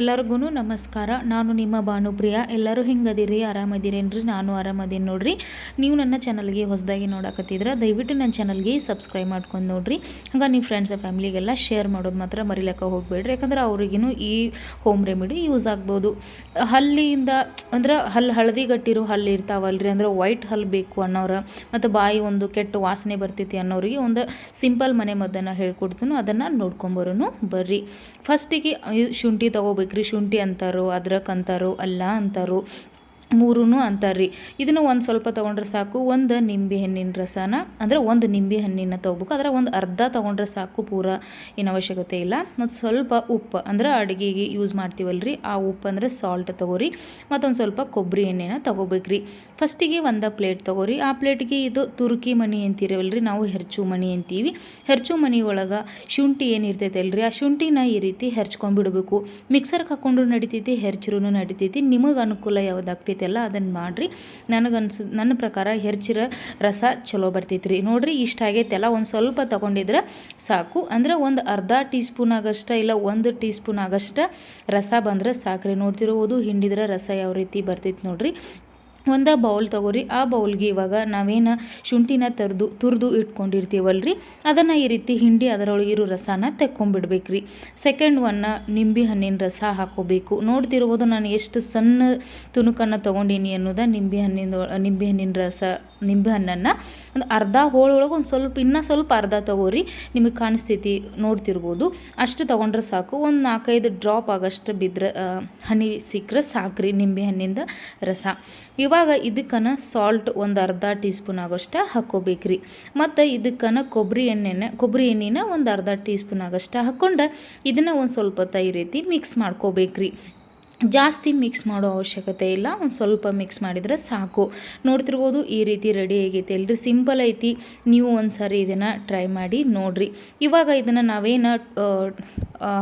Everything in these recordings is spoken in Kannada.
ಎಲ್ಲರಿಗೂ ನಮಸ್ಕಾರ. ನಾನು ನಿಮ್ಮ ಭಾನುಪ್ರಿಯ. ಎಲ್ಲರೂ ಹಿಂಗದಿರಿ? ಆರಾಮದಿರೇನ್ರಿ? ನಾನು ಆರಾಮದೀನಿ ನೋಡ್ರಿ? ನೀವು ನನ್ನ ಚಾನಲ್ಗೆ ಹೊಸದಾಗಿ ನೋಡಕತ್ತಿದ್ರೆ, ದಯವಿಟ್ಟು ನನ್ನ ಚಾನಲ್ಗೆ ಸಬ್ಸ್ಕ್ರೈಬ್ ಮಾಡ್ಕೊಂಡು ನೋಡ್ರಿ. ಹಂಗೆ ನೀವು ಫ್ರೆಂಡ್ಸ್ ಫ್ಯಾಮಿಲಿಗೆಲ್ಲ ಶೇರ್ ಮಾಡೋದು ಮಾತ್ರ ಮರಿಲಕ್ಕ ಹೋಗಬೇಡ್ರಿ. ಯಾಕಂದ್ರೆ ಅವ್ರಿಗೂ ಈ ಹೋಮ್ ರೆಮಿಡಿ ಯೂಸ್ ಆಗ್ಬೋದು. ಹಲ್ಲಿಯಿಂದ, ಅಂದ್ರೆ ಹಲ್ಲು ಹಳದಿ ಗಟ್ಟಿರೋ ಹಲ್ಲು ಇರ್ತಾವಲ್ರಿ, ಅಂದ್ರೆ ವೈಟ್ ಹಲ್ಲು ಬೇಕು ಅನ್ನೋರು, ಮತ್ತು ಬಾಯಿ ಒಂದು ಕೆಟ್ಟ ವಾಸನೆ ಬರ್ತೈತಿ ಅನ್ನೋರಿಗೆ ಒಂದು ಸಿಂಪಲ್ ಮನೆ ಮದ್ದನ್ನು ಹೇಳ್ಕೊಡ್ತೀನಿ, ಅದನ್ನು ನೋಡ್ಕೊಂಬರೋನು ಬರ್ರಿ. ಫಸ್ಟಿಗೆ ಶುಂಠಿ ತೊಗೋಬೇಕ್ರಿ ಶುಂಠಿ ಅಂತಾರೋ ಅದ್ರಕ್ ಅಂತಾರೋ ಅಲ್ಲ ಅಂತಾರೋ. ಮೂರೂ ಅಂತಾರ್ರಿ. ಇದನ್ನು ಒಂದು ಸ್ವಲ್ಪ ತೊಗೊಂಡ್ರೆ ಸಾಕು, ಒಂದು ನಿಂಬೆ ಹಣ್ಣಿನ ರಸನ, ಅಂದ್ರೆ ಒಂದು ನಿಂಬೆ ಹಣ್ಣಿನ ತೊಗೋಬೇಕು ಅದರ ಒಂದು ಅರ್ಧ ತೊಗೊಂಡ್ರೆ ಸಾಕು ಪೂರ ಏನು ಅವಶ್ಯಕತೆ ಇಲ್ಲ. ಮತ್ತು ಸ್ವಲ್ಪ ಉಪ್ಪು, ಅಂದ್ರೆ ಅಡುಗೆಗೆ ಯೂಸ್ ಮಾಡ್ತೀವಲ್ಲ ರೀ ಆ ಉಪ್ಪು ಅಂದರೆ ಸಾಲ್ಟ್ ತೊಗೋರಿ, ಮತ್ತೊಂದು ಸ್ವಲ್ಪ ಕೊಬ್ಬರಿ ಎಣ್ಣೆನ ತೊಗೋಬೇಕ್ರಿ. ಫಸ್ಟಿಗೆ ಒಂದು ಪ್ಲೇಟ್ ತೊಗೋರಿ. ಆ ಪ್ಲೇಟಿಗೆ ಇದು ತುರುಕಿ ಮಣಿ ಅಂತೀರವಲ್ರಿ ನಾವು ಹೆರ್ಚು ಮಣಿ ಅಂತೀವಿ. ಹೆರ್ಚು ಮಣಿ ಒಳಗೆ ಶುಂಠಿ ಏನಿರ್ತೈತೆ ಅಲ್ರಿ ಆ ಶುಂಠಿನ ಈ ರೀತಿ ಹೆರ್ಚ್ಕೊಂಡ್ಬಿಡ್ಬೇಕು ಮಿಕ್ಸರ್ಗೆ ಹಾಕೊಂಡ್ರು ನಡಿತೈತಿ ಹೆರ್ಚಿರೂ ನಡಿತೈತಿ. ನಿಮಗೆ ಅನುಕೂಲ ಯಾವ್ದಾಗ್ತೈತಿ ಅಲ್ಲ ಅದನ್ನು ಮಾಡಿರಿ. ನನಗನ್ಸು, ನನ್ನ ಪ್ರಕಾರ ಹೆರ್ಚಿರ ರಸ ಚಲೋ ಬರ್ತೈತ್ರಿ. ನೋಡಿರಿ ಇಷ್ಟ ಆಗೈತಲ್ಲ ಒಂದು ಸ್ವಲ್ಪ ತೊಗೊಂಡಿದ್ರೆ ಸಾಕು. ಅಂದ್ರೆ ಒಂದು ಅರ್ಧ ಟೀ ಸ್ಪೂನ್ ಆಗಷ್ಟ ಇಲ್ಲ ಒಂದು ಟೀ ಸ್ಪೂನ್ ಆಗಷ್ಟ ರಸ ಬಂದ್ರೆ ಸಾಕ್ರಿ. ನೋಡ್ತಿರೋದು ಹಿಂಡಿದ್ರೆ ರಸ ಯಾವ ರೀತಿ ಬರ್ತೈತೆ ನೋಡ್ರಿ. ಒಂದು ಬೌಲ್ ತೊಗೋರಿ. ಆ ಬೌಲ್ಗೆ ಇವಾಗ ನಾವೇನು ಶುಂಠಿನ ತರ್ದು, ತುರಿದು ರೀ ಅದನ್ನು ಈ ರೀತಿ ಹಿಂಡಿ ಅದರೊಳಗೆ ಇರೋ ರಸನ ತೆಕ್ಕೊಂಬಿಡ್ಬೇಕ್ರಿ. ಸೆಕೆಂಡ್ ಒನ್ನ ನಿಂಬೆ ಹಣ್ಣಿನ ರಸ ಹಾಕೋಬೇಕು. ನೋಡ್ತಿರ್ಬೋದು ನಾನು ಎಷ್ಟು ಸಣ್ಣ ತುಣುಕನ್ನು ತೊಗೊಂಡೀನಿ ಅನ್ನೋದ ನಿಂಬೆ ಹಣ್ಣಿನ ನಿಂಬೆ ಹಣ್ಣಿನ ರಸ, ನಿಂಬೆ ಹಣ್ಣನ್ನು. ಒಂದು ಅರ್ಧ ಹೋಳೊಳಗೆ ಒಂದು ಸ್ವಲ್ಪ, ಇನ್ನೂ ಸ್ವಲ್ಪ ಅರ್ಧ ತೊಗೋರಿ. ನಿಮಗೆ ಕಾಣಿಸ್ತೈತಿ, ನೋಡ್ತಿರ್ಬೋದು. ಅಷ್ಟು ತೊಗೊಂಡ್ರೆ ಸಾಕು. ಒಂದು ನಾಲ್ಕೈದು ಡ್ರಾಪ್ ಆಗೋಷ್ಟು ಬಿದ್ದರೆ ಹನಿ ಸಿಕ್ಕರೆ ಸಾಕ್ರಿ ನಿಂಬೆ ಹಣ್ಣಿಂದ ರಸ. ಇವಾಗ ಇದಕ್ಕನ ಸಾಲ್ಟ್ ಒಂದು ಅರ್ಧ ಟೀ ಸ್ಪೂನ್ ಆಗೋಷ್ಟು ಹಾಕ್ಕೋಬೇಕ್ರಿ ಮತ್ತು ಇದಕ್ಕನ ಕೊಬ್ಬರಿ ಎಣ್ಣೆನ ಕೊಬ್ಬರಿ ಎಣ್ಣೆನ ಒಂದು ಅರ್ಧ ಟೀ ಸ್ಪೂನ್ ಆಗೋಷ್ಟು ಹಾಕ್ಕೊಂಡು ಇದನ್ನು ಒಂದು ಸ್ವಲ್ಪ ಹೊತ್ತು ಈ ರೀತಿ ಮಿಕ್ಸ್ ಮಾಡ್ಕೋಬೇಕ್ರಿ. ಜಾಸ್ತಿ ಮಿಕ್ಸ್ ಮಾಡೋ ಅವಶ್ಯಕತೆ ಇಲ್ಲ, ಒಂದು ಸ್ವಲ್ಪ ಮಿಕ್ಸ್ ಮಾಡಿದರೆ ಸಾಕು. ನೋಡ್ತಿರ್ಬೋದು ಈ ರೀತಿ ರೆಡಿ ಆಗೈತೆ ಎಲ್ರಿ ಸಿಂಪಲ್ ಐತಿ. ನೀವು ಒಂದು ಸಾರಿ ಇದನ್ನು ಟ್ರೈ ಮಾಡಿ ನೋಡಿರಿ. ಇವಾಗ ಇದನ್ನು ನಾವೇನು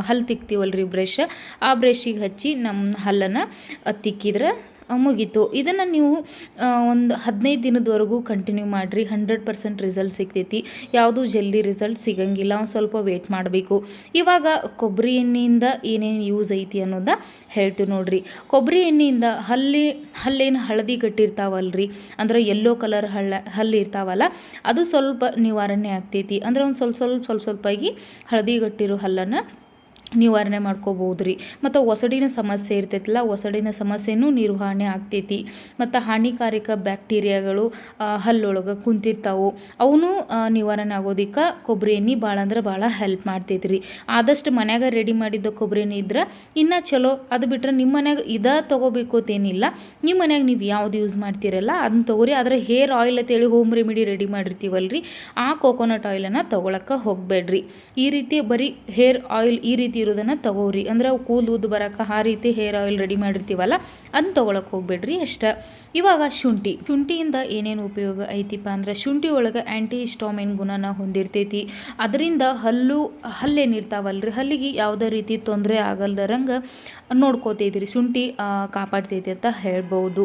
ಹಲ್ಲು ತಿಕ್ತೀವಲ್ರಿ ಬ್ರಷ್ ಆ ಬ್ರಷಿಗೆ ಹಚ್ಚಿ ನಮ್ಮ ಹಲ್ಲನ್ನು ತಿಕ್ಕಿದ್ರೆ ಮುಗೀತು. ಇದನ್ನು ನೀವು ಒಂದು ಹದಿನೈದು ದಿನದವರೆಗೂ ಕಂಟಿನ್ಯೂ ಮಾಡಿರಿ. ಹಂಡ್ರೆಡ್ ಪರ್ಸೆಂಟ್ ರಿಸಲ್ಟ್ ಸಿಗ್ತೈತಿ. ಯಾವುದು ಜಲ್ದಿ ರಿಸಲ್ಟ್ ಸಿಗಂಗಿಲ್ಲ. ಒಂದು ಸ್ವಲ್ಪ ವೇಟ್ ಮಾಡಬೇಕು. ಇವಾಗ ಕೊಬ್ಬರಿ ಎಣ್ಣೆಯಿಂದ ಏನೇನು ಯೂಸ್ ಐತಿ ಅನ್ನೋದ ಹೇಳ್ತೀವಿ ನೋಡ್ರಿ. ಕೊಬ್ಬರಿ ಎಣ್ಣೆಯಿಂದ ಹಲ್ಲಿ, ಹಲ್ಲೇನು ಹಳದಿ ಗಟ್ಟಿರ್ತಾವಲ್ರಿ ಅಂದ್ರೆ ಯೆಲ್ಲೋ ಕಲರ್ ಹಳ್ಳ, ಹಲ್ಲಿ ಇರ್ತಾವಲ್ಲ, ಅದು ಸ್ವಲ್ಪ ನಿವಾರಣೆ ಆಗ್ತೈತಿ. ಅಂದ್ರೆ ಒಂದು ಸ್ವಲ್ಪ ಸ್ವಲ್ಪ ಸ್ವಲ್ಪ ಸ್ವಲ್ಪಾಗಿ ಹಳದಿ ಗಟ್ಟಿರೋ ಹಲ್ಲನ್ನು ನಿವಾರಣೆ ಮಾಡ್ಕೋಬೋದು ರೀ. ಮತ್ತು ಒಸಡಿನ ಸಮಸ್ಯೆ ಇರ್ತೈತಲ್ಲ, ಒಸಡಿನ ಸಮಸ್ಯೆನೂ ನಿರ್ವಹಣೆ ಆಗ್ತೈತಿ. ಮತ್ತು ಹಾನಿಕಾರಕ ಬ್ಯಾಕ್ಟೀರಿಯಾಗಳು ಹಲ್ಲೊಳಗೆ ಕುಂತಿರ್ತಾವೆ. ಅವನು ನಿವಾರಣೆ ಆಗೋದಕ್ಕೆ ಕೊಬ್ಬರಿ ಎಣ್ಣೆ ಭಾಳ ಅಂದ್ರೆ ಭಾಳ ಹೆಲ್ಪ್ ಮಾಡ್ತೈತಿ ರೀ. ಆದಷ್ಟು ಮನ್ಯಾಗ ರೆಡಿ ಮಾಡಿದ್ದ ಕೊಬ್ಬರಿ ಎಣ್ಣೆ ಇದ್ರೆ ಇನ್ನೂ ಚಲೋ. ಅದು ಬಿಟ್ಟರೆ ನಿಮ್ಮ ಮನ್ಯಾಗ ಇದ ತೊಗೋಬೇಕು ಅಂತೇನಿಲ್ಲ ನಿಮ್ಮ ಮನ್ಯಾಗ ನೀವು ಯಾವ್ದು ಯೂಸ್ ಮಾಡ್ತೀರಲ್ಲ ಅದನ್ನ ತೊಗೋರಿ. ಆದರೆ ಹೇರ್ ಆಯಿಲ್ ಅಂತೇಳಿ ಹೋಮ್ ರೆಮಿಡಿ ರೆಡಿ ಮಾಡಿರ್ತೀವಲ್ರಿ. ಆ ಕೋಕೋನಟ್ ಆಯಿಲನ್ನು ತೊಗೊಳಕ್ಕೆ ಹೋಗಬೇಡ್ರಿ. ಈ ರೀತಿ ಬರೀ ಹೇರ್ ಆಯಿಲ್ ಈ ರೀತಿ ಇರೋದನ್ನು ತಗೋರಿ. ಅಂದ್ರೆ ಕೂದಲು ಉದ್ದು ಬರೋಕೆ ಆ ರೀತಿ ಹೇರ್ ಆಯಿಲ್ ರೆಡಿ ಮಾಡಿರ್ತೀವಲ್ಲ ಅದನ್ನ ತೊಗೊಳಕ್ಕೆ ಹೋಗ್ಬೇಡ್ರಿ ಅಷ್ಟೆ. ಇವಾಗ ಶುಂಠಿ. ಶುಂಠಿಯಿಂದ ಏನೇನು ಉಪಯೋಗ ಐತಿಪ್ಪ ಅಂದ್ರೆ ಶುಂಠಿ ಒಳಗೆ ಆ್ಯಂಟಿ ಇಸ್ಟಾಮಿನ್ ಗುಣನ ಹೊಂದಿರ್ತೈತಿ. ಅದರಿಂದ ಹಲ್ಲು ಹಲ್ಲೇನಿರ್ತಾವಲ್ರಿ ಹಲ್ಲಿಗೆ ಯಾವುದೇ ರೀತಿ ತೊಂದರೆ ಆಗಲ್ದರಂಗೆ ನೋಡ್ಕೋತೈತಿ ಶುಂಠಿ ಕಾಪಾಡ್ತೈತಿ ಅಂತ ಹೇಳ್ಬೋದು.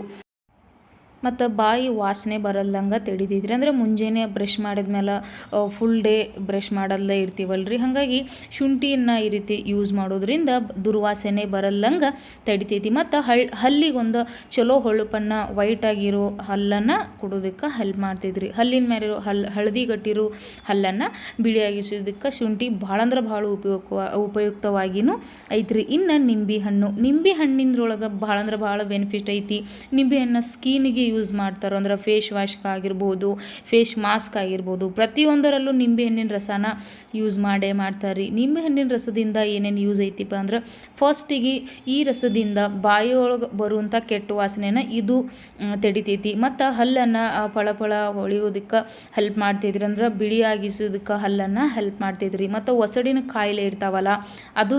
ಮತ್ತು ಬಾಯಿ ವಾಸನೆ ಬರಲ್ದಂಗೆ ತಡಿದಿದ್ರಿ ಅಂದ್ರೆ ಮುಂಜಾನೆ ಬ್ರಷ್ ಮಾಡಿದ್ಮೇಲೆ ಫುಲ್ ಡೇ ಬ್ರಷ್ ಮಾಡಲ್ಲೇ ರೀ ಹಾಗಾಗಿ ಶುಂಠಿಯನ್ನು ಈ ರೀತಿ ಯೂಸ್ ಮಾಡೋದ್ರಿಂದ ದುರ್ವಾಸನೆ ಬರಲ್ದಂಗೆ ತಡಿತೈತಿ. ಮತ್ತು ಹಳ್, ಹಲ್ಲಿಗೊಂದು ಚಲೋ ಹೊಳಪನ್ನು ವೈಟ್ ಆಗಿರೋ ಹಲ್ಲನ್ನು ಕೊಡೋದಕ್ಕೆ ಹೆಲ್ಪ್ ಮಾಡ್ತಿದ್ರಿ ಹಲ್ಲಿನ ಮೇಲಿರೋ ಹಲ್, ಹಳದಿ ಗಟ್ಟಿರೋ ಹಲ್ಲನ್ನು ಬಿಳಿಯಾಗಿಸೋದಕ್ಕೆ ಶುಂಠಿ ಭಾಳ ಅಂದ್ರೆ ಭಾಳ ಉಪಯೋಗ ಉಪಯುಕ್ತವಾಗಿಯೂ ಐತ್ರಿ. ಇನ್ನು ನಿಂಬೆ ಹಣ್ಣು, ನಿಂಬೆ ಹಣ್ಣಿಂದ್ರೊಳಗೆ ಭಾಳ ಅಂದ್ರೆ ಭಾಳ ಬೆನಿಫಿಟ್ ಐತಿ. ನಿಂಬೆ ಹಣ್ಣು ಸ್ಕಿನ್ಗೆ ಯೂಸ್ ಮಾಡ್ತಾರೋ, ಅಂದರೆ ಫೇಸ್ ವಾಶ್ಗೆ ಆಗಿರ್ಬೋದು ಫೇಸ್ ಮಾಸ್ಕ್ ಆಗಿರ್ಬೋದು, ಪ್ರತಿಯೊಂದರಲ್ಲೂ ನಿಂಬೆ ಹಣ್ಣಿನ ರಸನ ಯೂಸ್ ಮಾಡೇ ಮಾಡ್ತಾರೆ ನಿಂಬೆ ಹಣ್ಣಿನ ರಸದಿಂದ ಏನೇನು ಯೂಸ್ ಐತಿಪ್ಪ ಅಂದ್ರೆ ಫಸ್ಟಿಗೆ ಈ ರಸದಿಂದ ಬಾಯಿಯೊಳಗೆ ಬರುವಂಥ ಕೆಟ್ಟ ವಾಸನೆನ ಇದು ತಡಿತೈತಿ. ಮತ್ತು ಹಲ್ಲನ್ನು ಫಳ ಹೊಳೆಯೋದಕ್ಕೆ ಹೆಲ್ಪ್ ಮಾಡ್ತೈತ್ರಿ ಅಂದ್ರೆ ಬಿಳಿಯಾಗಿಸೋದಕ್ಕೆ ಹಲ್ಲನ್ನು ಹೆಲ್ಪ್ ಮಾಡ್ತೈತ್ರಿ. ಮತ್ತು ಒಸಡಿನ ಕಾಯಿಲೆ ಇರ್ತಾವಲ್ಲ, ಅದು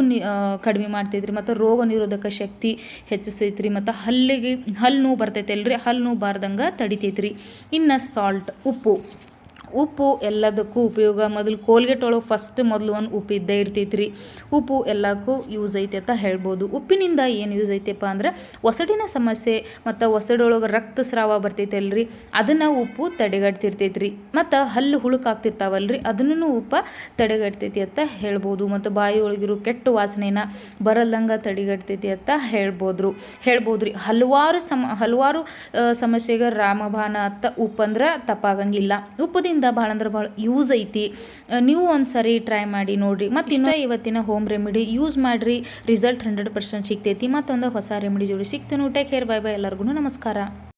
ಕಡಿಮೆ ಮಾಡ್ತೈತ್ರಿ. ಮತ್ತು ರೋಗ ನಿರೋಧಕ ಶಕ್ತಿ ಹೆಚ್ಚಿಸೈತ್ರಿ ಮತ್ತು ಹಲ್ಲಿಗೆ, ಹಲ್ಲು ನೋವು ಬರ್ತೈತೆ ಅಲ್ರಿ ಹಲ್ಲು ನೋವು ಬಾರ್ದಂಗೆ ತಡಿತೈತ್ರಿ. ಇನ್ನು ಸಾಲ್ಟ್ ಉಪ್ಪು. ಉಪ್ಪು ಎಲ್ಲದಕ್ಕೂ ಉಪಯೋಗ. ಮೊದಲು ಕೋಲ್ಗೇಟ್ ಒಳಗೆ ಫಸ್ಟ್ ಮೊದಲು ಒಂದು ಉಪ್ಪು ಇದ್ದೇ ಇರ್ತೈತೆ ರೀ ಉಪ್ಪು ಎಲ್ಲಕ್ಕೂ ಯೂಸ್ ಐತೆ ಅಂತ ಹೇಳ್ಬೋದು. ಉಪ್ಪಿನಿಂದ ಏನು ಯೂಸ್ ಐತೆಪ್ಪ ಅಂದ್ರೆ ಒಸಡಿನ ಸಮಸ್ಯೆ ಮತ್ತು ಒಸಡೊಳಗೆ ರಕ್ತಸ್ರಾವ ಬರ್ತೈತೆ ಅಲ್ರಿ ಅದನ್ನು ಉಪ್ಪು ತಡೆಗಟ್ತಿರ್ತೈತೆ ರೀ ಮತ್ತು ಹಲ್ಲು ಹುಳುಕಾಗ್ತಿರ್ತಾವಲ್ರಿ. ಅದನ್ನು ಉಪ್ಪು ತಡೆಗಟ್ತೈತಿ ಅಂತ ಹೇಳ್ಬೋದು. ಮತ್ತು ಬಾಯಿ ಒಳಗಿರೋ ಕೆಟ್ಟ ವಾಸನೆನ ಬರಲ್ದಂಗೆ ತಡೆಗಟ್ತೈತಿ ಅಂತ ಹೇಳ್ಬೋದ್ರು. ಹೇಳ್ಬೋದು ರೀ ಹಲವಾರು ಸಮ, ಹಲವಾರು ಸಮಸ್ಯೆಗೆ ರಾಮಬಾಣ ಅಂತ ಉಪ್ಪಂದ್ರೆ ತಪ್ಪಾಗಂಗಿಲ್ಲ. ಉಪ್ಪದಿಂದ ಭಾಳ ಅಂದ್ರೆ ಭಾಳ ಯೂಸ್ ಐತಿ. ನೀವು ಒಂದು ಸರಿ ಟ್ರೈ ಮಾಡಿ ನೋಡ್ರಿ. ಮತ್ತು ಇನ್ನೂ ಇವತ್ತಿನ ಹೋಮ್ ರೆಮಿಡಿ ಯೂಸ್ ಮಾಡಿರಿ. ರಿಸಲ್ಟ್ ಹಂಡ್ರೆಡ್ ಪರ್ಸೆಂಟ್ ಸಿಗ್ತೈತಿ. ಮತ್ತೊಂದು ಹೊಸ ರೆಮಿಡಿ ಜೋಡಿ ಸಿಗ್ತೇನೆ. ಟೇಕ್ ಕೇರ್ ಬೈ ಬೈ ಎಲ್ಲರಿಗೂ ನಮಸ್ಕಾರ.